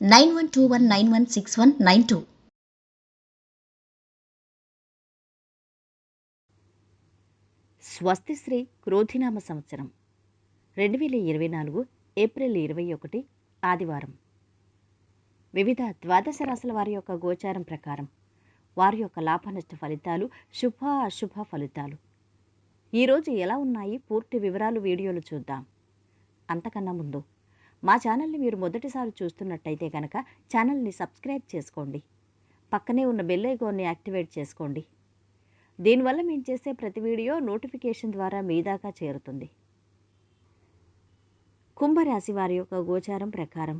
nine one two one nine one six one nine two. స్వస్తిశ్రీ క్రోధినామ సంవత్సరం. రెండు వేల ఇరవై నాలుగు ఏప్రిల్ ఇరవై ఒకటి ఆదివారం. వివిధ ద్వాదశ రాశుల వారి యొక్క గోచారం ప్రకారం వారి యొక్క లాభనష్ట ఫలితాలు శుభ అశుభ ఫలితాలు ఈరోజు ఎలా ఉన్నాయి? పూర్తి వివరాలు వీడియోలు చూద్దాం. అంతకన్నా ముందు మా ఛానల్ని మీరు మొదటిసారి చూస్తున్నట్టయితే కనుక ఛానల్ని సబ్స్క్రైబ్ చేసుకోండి. పక్కనే ఉన్న బెల్ ఐకాన్ని యాక్టివేట్ చేసుకోండి. దీనివల్ల మేము చేసే ప్రతి వీడియో నోటిఫికేషన్ ద్వారా మీ దాకా చేరుతుంది. కుంభరాశి వారి యొక్క గోచారం ప్రకారం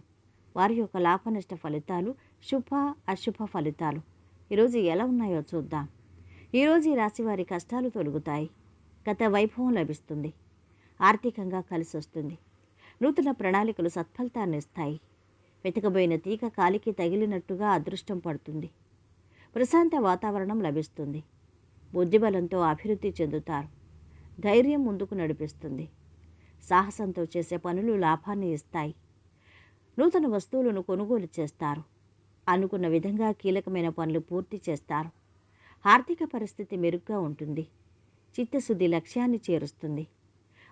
వారి యొక్క లాభనష్ట ఫలితాలు శుభ అశుభ ఫలితాలు. ఈరోజు ఎలా ఉన్నాయో చూద్దాం. ఈరోజు ఈ రాశి వారి కష్టాలు తొలుగుతాయి. గత వైభవం లభిస్తుంది. ఆర్థికంగా కలిసి వస్తుంది నూతన ప్రణాళికలు సత్ఫలితాన్ని ఇస్తాయి వెతకబోయిన తీగ కాలికి తగిలినట్టుగా అదృష్టం పడుతుంది. ప్రశాంత వాతావరణం లభిస్తుంది. బుద్ధిబలంతో అభివృద్ధి చెందుతారు. ధైర్యం ముందుకు నడిపిస్తుంది. సాహసంతో చేసే పనులు లాభాన్ని ఇస్తాయి. నూతన వస్తువులను కొనుగోలు చేస్తారు. అనుకున్న విధంగా కీలకమైన పనులు పూర్తి చేస్తారు. ఆర్థిక పరిస్థితి మెరుగ్గా ఉంటుంది. చిత్తశుద్ధి లక్ష్యాన్ని చేరుస్తుంది.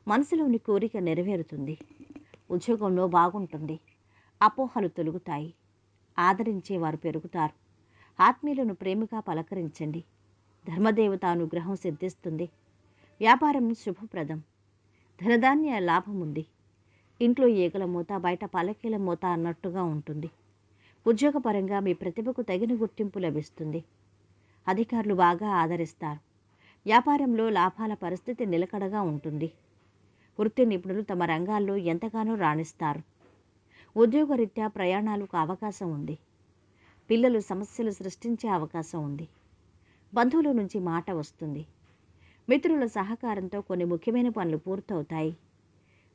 మనసులోని కోరిక నెరవేరుతుంది. ఉద్యోగంలో బాగుంటుంది. అపోహలు తొలుగుతాయి. ఆదరించేవారు పెరుగుతారు. ఆత్మీయులను ప్రేమగా పలకరించండి. ధర్మదేవత అనుగ్రహం సిద్ధిస్తుంది. వ్యాపారం శుభప్రదం. ధనధాన్య లాభం ఉంది. ఇంట్లో ఈగల మూత బయట పలకీల మూత అన్నట్టుగా ఉంటుంది. ఉద్యోగపరంగా మీ ప్రతిభకు తగిన గుర్తింపు లభిస్తుంది. అధికారులు బాగా ఆదరిస్తారు. వ్యాపారంలో లాభాల పరిస్థితి నిలకడగా ఉంటుంది. వృత్తి నిపుణులు తమ రంగాల్లో ఎంతగానో రాణిస్తారు. ఉద్యోగరీత్యా ప్రయాణాలకు అవకాశం ఉంది. పిల్లలు సమస్యలు సృష్టించే అవకాశం ఉంది. బంధువుల నుంచి మాట వస్తుంది. మిత్రుల సహకారంతో కొన్ని ముఖ్యమైన పనులు పూర్తవుతాయి.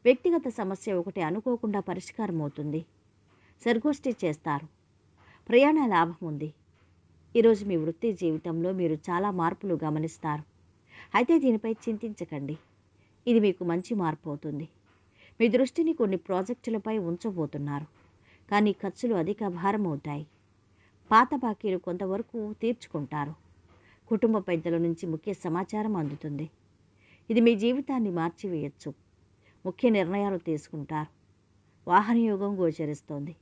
వ్యక్తిగత సమస్య ఒకటి అనుకోకుండా పరిష్కారం అవుతుంది. సర్గోష్ఠి చేస్తారు. ప్రయాణ లాభం ఉంది. ఈరోజు మీ వృత్తి జీవితంలో మీరు చాలా మార్పులు గమనిస్తారు. అయితే దీనిపై చింతించకండి. ఇది మీకు మంచి మార్పు అవుతుంది మీ దృష్టిని కొన్ని ప్రాజెక్టులపై ఉంచబోతున్నారు. కానీ ఖర్చులు అధిక భారం అవుతాయి పాత బాకీలు కొంతవరకు తీర్చుకుంటారు. కుటుంబ పెద్దల నుంచి ముఖ్య సమాచారం అందుతుంది. ఇది మీ జీవితాన్ని మార్చివేయచ్చు. ముఖ్య నిర్ణయాలు తీసుకుంటారు. వాహనయోగం గోచరిస్తోంది.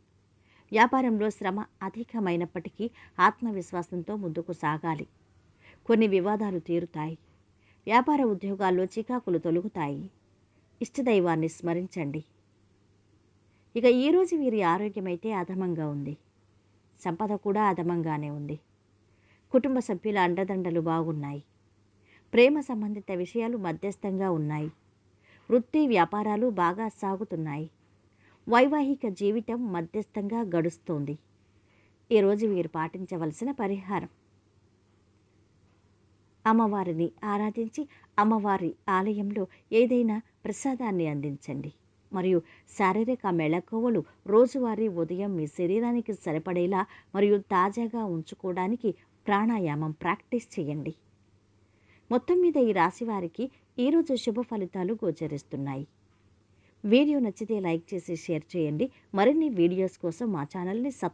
వ్యాపారంలో శ్రమ అధికమైనప్పటికీ ఆత్మవిశ్వాసంతో ముందుకు సాగాలి. కొన్ని వివాదాలు తీరుతాయి. వ్యాపార ఉద్యోగాల్లో చికాకులు తొలుగుతాయి. ఇష్టదైవాన్ని స్మరించండి. ఇక ఈరోజు వీరి ఆరోగ్యమైతే అధమంగా ఉంది. సంపద కూడా అధమంగానే ఉంది. కుటుంబ సభ్యుల అండదండలు బాగున్నాయి. ప్రేమ సంబంధిత విషయాలు మధ్యస్థంగా ఉన్నాయి. వృత్తి వ్యాపారాలు బాగా సాగుతున్నాయి. వైవాహిక జీవితం మధ్యస్థంగా గడుస్తోంది. ఈరోజు వీరు పాటించవలసిన పరిహారం. అమ్మవారిని ఆరాధించి అమ్మవారి ఆలయంలో ఏదైనా ప్రసాదాన్ని అందించండి. మరియు శారీరక మెళకువలు రోజువారీ ఉదయం మీ శరీరానికి సరిపడేలా మరియు తాజాగా ఉంచుకోవడానికి ప్రాణాయామం ప్రాక్టీస్ చేయండి. మొత్తం మీద ఈ రాశి వారికి ఈరోజు శుభ ఫలితాలు గోచరిస్తున్నాయి. వీడియో నచ్చితే లైక్ చేసి షేర్ చేయండి. మరిన్ని వీడియోస్ కోసం మా ఛానల్ని సబ్